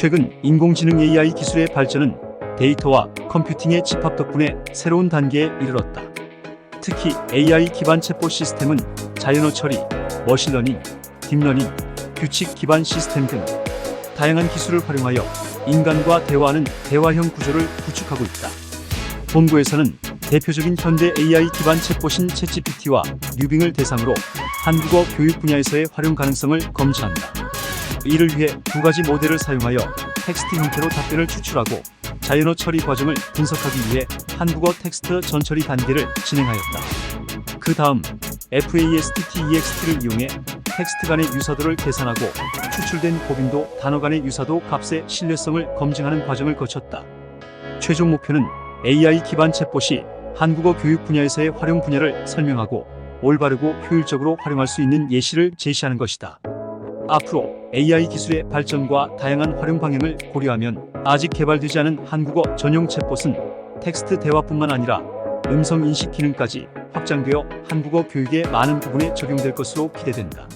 최근 인공지능 AI 기술의 발전은 데이터와 컴퓨팅의 집합 덕분에 새로운 단계에 이르렀다. 특히 AI 기반 챗봇 시스템은 자연어 처리, 머신러닝, 딥러닝, 규칙 기반 시스템 등 다양한 기술을 활용하여 인간과 대화하는 대화형 구조를 구축하고 있다. 본부에서는 대표적인 현대 AI 기반 챗봇인 챗GPT와 뉴빙을 대상으로 한국어 교육 분야에서의 활용 가능성을 검토한다. 이를 위해 두 가지 모델을 사용하여 텍스트 형태로 답변을 추출하고 자연어 처리 과정을 분석하기 위해 한국어 텍스트 전처리 단계를 진행하였다. 그 다음 FAST-TEXT를 이용해 텍스트 간의 유사도를 계산하고 추출된 고빈도 단어 간의 유사도 값의 신뢰성을 검증하는 과정을 거쳤다. 최종 목표는 AI 기반 챗봇이 한국어 교육 분야에서의 활용 분야를 설명하고 올바르고 효율적으로 활용할 수 있는 예시를 제시하는 것이다. 앞으로 AI 기술의 발전과 다양한 활용 방향을 고려하면 아직 개발되지 않은 한국어 전용 챗봇은 텍스트 대화뿐만 아니라 음성 인식 기능까지 확장되어 한국어 교육의 많은 부분에 적용될 것으로 기대된다.